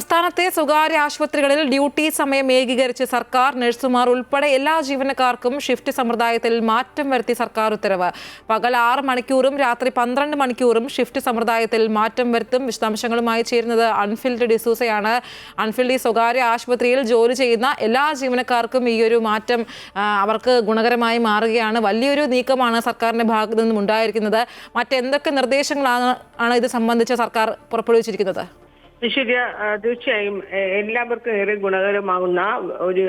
സംസ്ഥാനത്തെ സ്വകാര്യ ആശുപത്രികളിൽ ഡ്യൂട്ടി സമയം ഏകീകരിച്ച് സർക്കാർ നഴ്സുമാർ ഉൾപ്പെടെ എല്ലാ ജീവനക്കാർക്കും ഷിഫ്റ്റ് സമ്പ്രദായത്തിൽ മാറ്റം വരുത്തി സർക്കാർ ഉത്തരവ്. പകൽ ആറ് മണിക്കൂറും രാത്രി പന്ത്രണ്ട് മണിക്കൂറും ഷിഫ്റ്റ് സമ്പ്രദായത്തിൽ മാറ്റം വരുത്തും വിശദാംശങ്ങളുമായി ചേരുന്നത് അൺഫിൽഡ് ഡിസൂസയാണ്. അൺഫിൽഡ് ഈ സ്വകാര്യ ആശുപത്രിയിൽ ജോലി ചെയ്യുന്ന എല്ലാ ജീവനക്കാർക്കും ഈ ഒരു മാറ്റം അവർക്ക് ഗുണകരമായി മാറുകയാണ്. വലിയൊരു നീക്കമാണ് സർക്കാരിന്റെ ഭാഗത്തു നിന്നും ഉണ്ടായിരിക്കുന്നത്. മറ്റെന്തൊക്കെ നിർദ്ദേശങ്ങളാണ് ആണ് ഇത് സംബന്ധിച്ച് സർക്കാർ പുറപ്പെടുവിച്ചിരിക്കുന്നത്? ശരി തീർച്ചയായും എല്ലാവർക്കും ഏറെ ഗുണകരമാകുന്ന ഒരു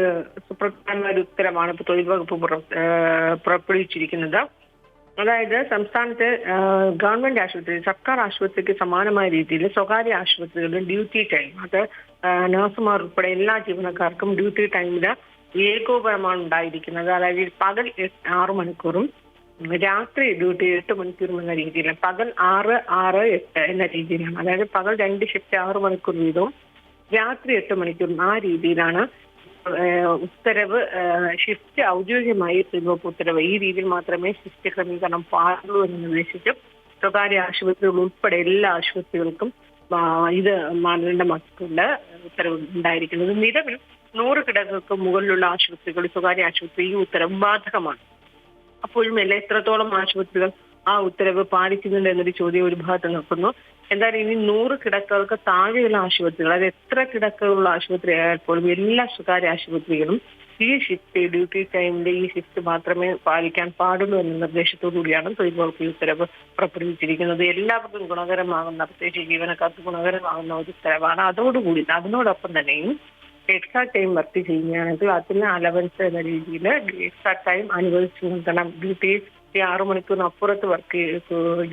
സുപ്രധാന ഒരു ഉത്തരമാണ് തൊഴിൽ വകുപ്പ് പുറപ്പെടുവിച്ചിരിക്കുന്നത്. അതായത് സംസ്ഥാനത്തെ ഗവൺമെന്റ് ആശുപത്രി സർക്കാർ ആശുപത്രിക്ക് സമാനമായ രീതിയിൽ സ്വകാര്യ ആശുപത്രികളിൽ ഡ്യൂട്ടി ടൈം അത് നഴ്സുമാർ ഉൾപ്പെടെ എല്ലാ ജീവനക്കാർക്കും ഡ്യൂട്ടി ടൈമിൽ ഏകോപനമാണ് ഉണ്ടായിരിക്കുന്നത്. അതായത് പകൽ ആറു മണിക്കൂറും രാത്രി ഡ്യൂട്ടി എട്ട് മണിക്കൂർ എന്ന രീതിയിലും പകൽ ആറ് ആറ് എട്ട് എന്ന രീതിയിലാണ്. അതായത് പകൽ രണ്ട് ഷിഫ്റ്റ് ആറ് മണിക്കൂർ വീതവും രാത്രി എട്ട് മണിക്കൂറും ആ രീതിയിലാണ് ഉത്തരവ് ഷിഫ്റ്റ് ഔദ്യോഗികമായി തിരുവപ്പ് ഉത്തരവ്. ഈ രീതിയിൽ മാത്രമേ ഷിഫ്റ്റ് ക്രമീകരണം പാടുള്ളൂ എന്ന് നിർദ്ദേശിച്ചു സ്വകാര്യ ആശുപത്രികൾ ഉൾപ്പെടെ എല്ലാ ആശുപത്രികൾക്കും ഇത് മാനദണ്ഡമാക്കിക്കൊണ്ട് ഉത്തരവ് ഉണ്ടായിരിക്കുന്നത്. നിലവിൽ നൂറ് കിടക്കൾക്ക് മുകളിലുള്ള ആശുപത്രികൾ സ്വകാര്യ ആശുപത്രി ഈ ഉത്തരവ് ബാധകമാണ്. അപ്പോഴും അല്ല എത്രത്തോളം ആശുപത്രികൾ ആ ഉത്തരവ് പാലിക്കുന്നുണ്ട് എന്നൊരു ചോദ്യം ഒരു ഭാഗത്ത് നിൽക്കുന്നു. എന്തായാലും ഇനി നൂറ് കിടക്കകൾക്ക് താഴെയുള്ള ആശുപത്രികൾ അത് എത്ര കിടക്കകളുള്ള ആശുപത്രി ആയാൽ പോലും എല്ലാ സ്വകാര്യ ആശുപത്രികളും ഈ ഷിഫ്റ്റ് ഡ്യൂട്ടി ടൈമിന്റെ ഈ ഷിഫ്റ്റ് മാത്രമേ പാലിക്കാൻ പാടുള്ളൂ എന്ന നിർദ്ദേശത്തോടു കൂടിയാണ് തൊഴിൽ വകുപ്പ് ഉത്തരവ് പുറപ്പെടുവിച്ചിരിക്കുന്നത്. എല്ലാവർക്കും ഗുണകരമാകുന്ന പ്രത്യേകിച്ച് ജീവനക്കാർക്ക് ഗുണകരമാകുന്ന ഒരു ഉത്തരവാണ്. അതോടുകൂടി അതിനോടൊപ്പം തന്നെയും എക്സ്ട്രാ ടൈം വർക്ക് ചെയ്യുകയാണെങ്കിൽ അതിന് അലവൻസ് എന്ന രീതിയിൽ എക്സ്ട്രാ ടൈം അനുവദിച്ചു നൽകണം. ഡ്യൂട്ടി ആറു മണിക്കൂറിന് അപ്പുറത്ത് വർക്ക്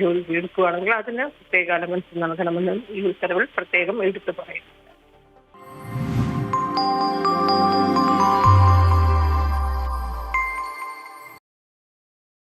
ജോലി എടുക്കുകയാണെങ്കിൽ അതിന് പ്രത്യേക അലവൻസ് നൽകണമെന്നും ഈ ഉത്തരവിൽ പ്രത്യേകം എടുത്തു പറയും